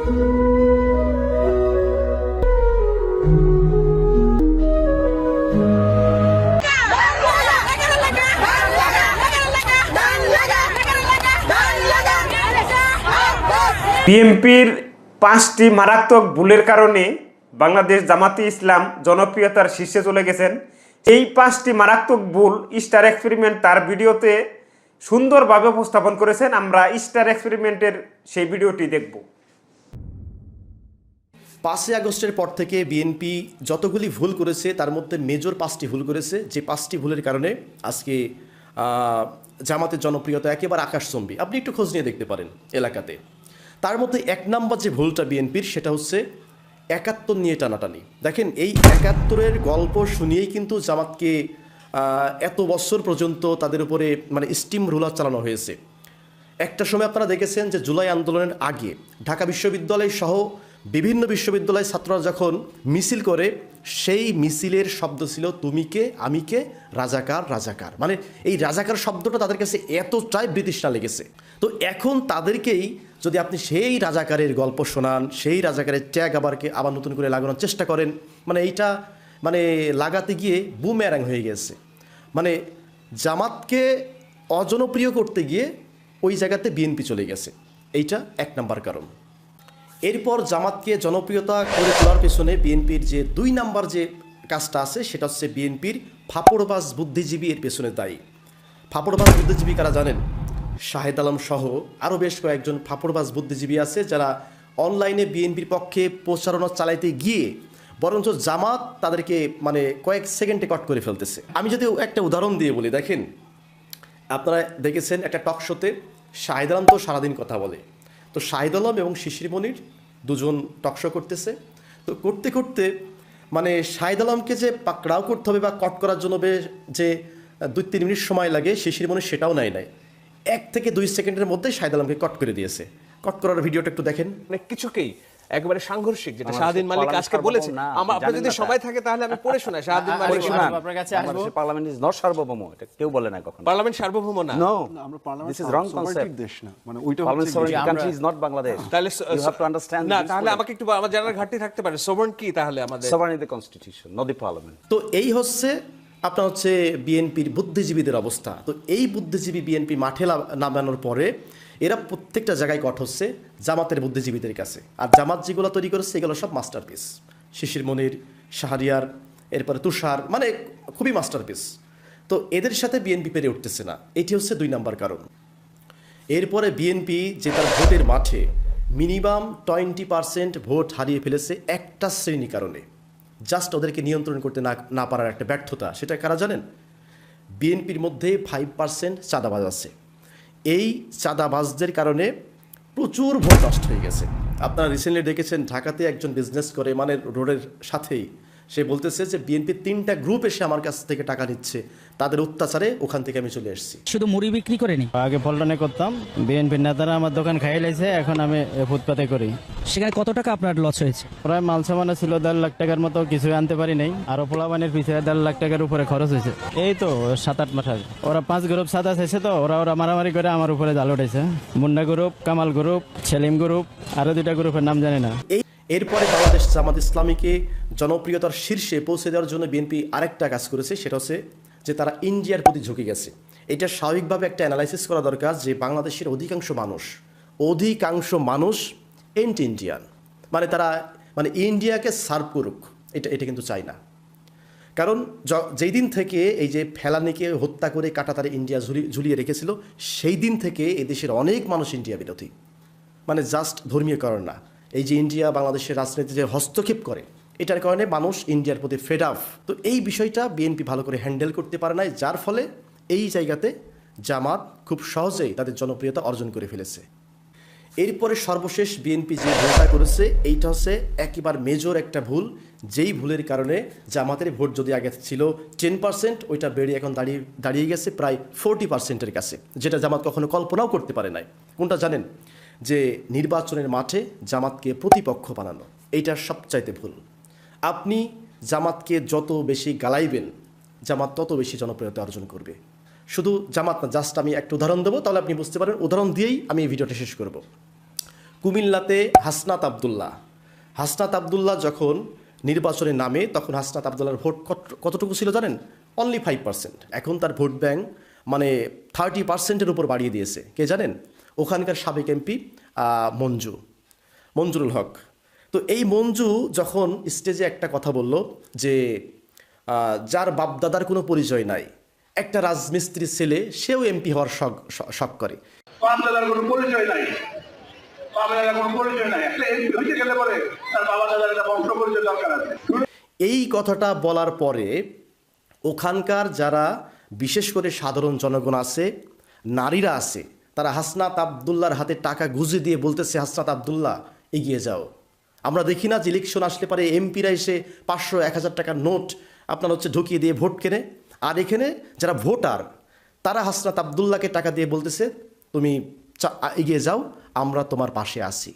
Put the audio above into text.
বিএনপির পাঁচটি মারাত্মক ভুলের কারণে বাংলাদেশ জামাতি ইসলাম জনপ্রিয়তার শীর্ষে চলে গেছেন। এই পাঁচটি মারাত্মক ভুল স্টার এক্সপেরিমেন্ট তার ভিডিওতে সুন্দরভাবে উপস্থাপন করেছেন। আমরা স্টার এক্সপেরিমেন্টের সেই ভিডিওটি দেখব। পাঁচই আগস্টের পর থেকে বিএনপি যতগুলি ভুল করেছে, তার মধ্যে মেজর পাঁচটি ভুল করেছে। যে পাঁচটি ভুলের কারণে আজকে জামাতের জনপ্রিয়তা একেবারে আকাশচম্বী। আপনি একটু খোঁজ নিয়ে দেখতে পারেন এলাকাতে। তার মধ্যে এক নম্বর যে ভুলটা বিএনপির, সেটা হচ্ছে একাত্তর নিয়ে টানাটানি। দেখেন, এই একাত্তরের গল্প শুনিয়েই কিন্তু জামাতকে এত বছর পর্যন্ত তাদের উপরে মানে স্টিম রুলার চালানো হয়েছে। একটা সময় আপনারা দেখেছেন যে জুলাই আন্দোলনের আগে ঢাকা বিশ্ববিদ্যালয় সহ বিভিন্ন বিশ্ববিদ্যালয় ছাত্ররা যখন মিছিল করে, সেই মিছিলের শব্দ ছিল, তুমি কে? আমি কে? রাজাকার রাজাকার। মানে এই রাজাকার শব্দটা তাদের কাছে এতটাই ব্রিটিশরা লেগেছে। তো এখন তাদেরকেই যদি আপনি সেই রাজাকারের গল্প শোনান, সেই রাজাকারের ট্যাগ আবারকে আবার নতুন করে লাগানোর চেষ্টা করেন মানে এইটা মানে লাগাতে গিয়ে বুমেরাং হয়ে গেছে। মানে জামাতকে অজনপ্রিয় করতে গিয়ে ওই জায়গাতে বিএনপি চলে গেছে। এইটা এক নাম্বার কারণ। এরপর জামাতকে জনপ্রিয়তা করে তোলার পেছনে বিএনপির যে দুই নাম্বার যে কাজটা আছে, সেটা হচ্ছে বিএনপির ফাপড়বাজ বুদ্ধিজীবী এর পেছনে দায়ী। ফাপড়বাজ বুদ্ধিজীবী কারা জানেন? শাহেদ আলম সহ আরও বেশ কয়েকজন ফাপড়বাজ বুদ্ধিজীবী আছে যারা অনলাইনে বিএনপির পক্ষে প্রচারণা চালাইতে গিয়ে বরঞ্চ জামাত তাদেরকে মানে কয়েক সেকেন্ডে কট করে ফেলতেছে। আমি যদি একটা উদাহরণ দিয়ে বলি, দেখেন, আপনারা দেখেছেন একটা টক শোতে শাহিদ আলম তো সারাদিন কথা বলে। তো শাহিদ আলম এবং শিশির মনির দুজন টকশো করতেছে। তো করতে করতে মানে শাহিদ আলমকে যে পাকড়াও করতে হবে বা কট করার জন্য যে দুই তিন মিনিট সময় লাগে, শিশির মনির সেটাও নেয় নাই। এক থেকে দুই সেকেন্ডের মধ্যে শাহিদ আলমকে কট করে দিয়েছে। কট করার ভিডিওটা একটু দেখেন। মানে কিছুকেই একেবারে সাংঘর্ষিক যেটা শাহাদিন মালিক আজকে বলেছে। আমার আপনার যদি সময় থাকে তাহলে আমি পড়ে শোনাই শাহাদিন মালিক শোনান। আপনার কাছে আসব। পার্লামেন্ট ইজ নট সার্বভৌম এটা কেউ বলে না কখনো। পার্লামেন্ট সার্বভৌম না। নো আমরা parliament this is wrong concept দেশ না মানে ওইটা পার্লামেন্ট হচ্ছে sovereignty আমরা- country is বাংলাদেশ তাহলে you have to understand না তাহলে আমাকে একটু আমার জানার ঘাটতি থাকতে পারে। সোবর্ন কি তাহলে আমাদের? Sovereign is the constitution not the parliament তো এই হচ্ছে আপনার হচ্ছে বিএনপির বুদ্ধিজীবীদের অবস্থা। তো এই বুদ্ধিজীবী বিএনপি মাঠে নামানোর পরে এরা প্রত্যেকটা জায়গায় কট হচ্ছে জামাতের বুদ্ধিজীবীদের কাছে। আর জামাত যেগুলো তৈরি করেছে, এগুলো সব মাস্টারপিস শিশির মনির, শাহরিয়ার, এরপরে তুষার মানে খুবই মাস্টারপিস তো এদের সাথে বিএনপি পেরে উঠতেছে না। এটি হচ্ছে দুই নাম্বার কারণ। এরপরে বিএনপি যে তার ভোটের মাঠে মিনিমাম টোয়েন্টি পার্সেন্ট ভোট হারিয়ে ফেলেছে একটা শ্রেণি কারণে। জাস্ট ওদেরকে নিয়ন্ত্রণ করতে না না পারার একটা ব্যর্থতা, সেটা কারা জানেন? বিএনপির মধ্যে ফাইভ পার্সেন্ট চাঁদাবাজ আছে। এই চাঁদাবাজদের কারণে প্রচুর ভোট নষ্ট হয়ে গেছে। আপনারা রিসেন্টলি দেখেছেন, ঢাকাতে একজন বিজনেস করে মানে রোডের সাথেই সে বলতেছে যে বিএনপির তিনটা গ্রুপ এসে আমার কাছ থেকে টাকা নিচ্ছে। তাদের অত্যাচারে ওখান থেকে আমি চলে এসেছি। শুধু মুড়ি বিক্রি করেনি? আগে পল্টনে করতাম বিএনপির নেতারা আমার দোকান খাইয়ে লাইছে এখন আমি ফুটপাতে করি। সেখানে কত টাকা আপনার লস হয়েছে? প্রায় মাল সামানে ছিল দেড় লাখ টাকার মতো কিছু আনতে পারি নাই। আরও পোলাবানের পিছিয়ে দেড় লাখ টাকার উপরে খরচ হয়েছে। এই তো সাত আট মাস আগে। ওরা পাঁচ গ্রুপ সাদা চাইছে তো ওরা ওরা মারামারি করে আমার উপরে জাল উঠেছে Munda group Kamal group Selim group আরও দুইটা গ্রুপের নাম জানি না। এই এরপরে বাংলাদেশ জামাত ইসলামীকে জনপ্রিয়তার শীর্ষে পৌঁছে দেওয়ার জন্য বিএনপি আরেকটা কাজ করেছে, সেটা হচ্ছে যে তারা ইন্ডিয়ার প্রতি ঝুঁকে গেছে। এটা স্বাভাবিকভাবে একটা অ্যানালাইসিস করা দরকার যে বাংলাদেশের অধিকাংশ মানুষ অধিকাংশ মানুষ এন্টি ইন্ডিয়ান মানে তারা মানে ইন্ডিয়াকে সার্ভ করুক, এটা এটা কিন্তু চায় না। কারণ যেই দিন থেকে এই যে ফেলানিকে হত্যা করে কাটাতারে ইন্ডিয়া ঝুলি, ঝুলিয়ে রেখেছিল, সেই দিন থেকে এদেশের অনেক মানুষ ইন্ডিয়া বিরোধী। মানে জাস্ট ধর্মীয় কারণ না। এই যে ইন্ডিয়া বাংলাদেশের রাজনীতি যে হস্তক্ষেপ করে, এটার কারণে মানুষ ইন্ডিয়ার প্রতি ফেড আফ তো এই বিষয়টা বিএনপি ভালো করে হ্যান্ডেল করতে পারে নাই, যার ফলে এই জায়গাতে জামাত খুব সহজেই তাদের জনপ্রিয়তা অর্জন করে ফেলেছে। এরপরে সর্বশেষ বিএনপি যে ভুলটা করেছে, এইটা হচ্ছে একেবারে মেজর একটা ভুল, যেই ভুলের কারণে জামাতের ভোট যদি আগে ছিল টেন পার্সেন্ট ওইটা বেড়ে এখন দাঁড়িয়ে দাঁড়িয়ে গেছে প্রায় ফোরটি পার্সেন্টের কাছে, যেটা জামাত কখনো কল্পনাও করতে পারে নাই। কোনটা জানেন? যে নির্বাচনের মাঠে জামাতকে প্রতিপক্ষ বানানো, এইটা সবচাইতে ভুল। আপনি জামাতকে যত বেশি গালাইবেন, জামাত তত বেশি জনপ্রিয়তা অর্জন করবে। শুধু জামাত না, জাস্ট আমি একটা উদাহরণ দেবো, তাহলে আপনি বুঝতে পারেন। উদাহরণ দিয়েই আমি এই ভিডিওটা শেষ করব। কুমিল্লাতে হাসনাত আবদুল্লাহ। হাসনাত আবদুল্লাহ যখন নির্বাচনে নামে, তখন হাসনাত আবদুল্লাহর ভোট কতটুকু ছিল জানেন? অনলি ফাইভ পার্সেন্ট এখন তার ভোট ব্যাংক মানে থার্টি পার্সেন্টের উপর বাড়িয়ে দিয়েছে। কে জানেন? ওখানকার সাবেক এমপি মঞ্জু মঞ্জুরুল হক। তো এই মঞ্জু যখন স্টেজে একটা কথা বলল যে যার বাপদাদার কোনো পরিচয় নাই একটা রাজমিস্ত্রির ছেলে সেও এমপি হওয়ার শখ শখ করে। বাপ দাদার কোনো পরিচয় নাই। বাবা কোনো পরিচয় নাই। একটা এমপি হইতে গেলে পরে তার বাবা দাদার একটা বংশ পরিচয় দরকার আছে। এই কথাটা বলার পরে ওখানকার যারা বিশেষ করে সাধারণ জনগণ আছে নারীরা আছে তারা হাসনাত আবদুল্লাহর হাতে টাকা গুজে দিয়ে বলতেছে, হাসনাত আবদুল্লাহ, এগিয়ে যাও। আমরা দেখি না যে ইলেকশন আসলে পারে এমপিরা এসে পাঁচশো এক হাজার টাকার নোট আপনার হচ্ছে ঢুকিয়ে দিয়ে ভোট কেনে। আর এখানে যারা ভোটার, তারা হাসনাত আবদুল্লাহকে টাকা দিয়ে বলতেছে, তুমি এগিয়ে যাও, আমরা তোমার পাশে আছি।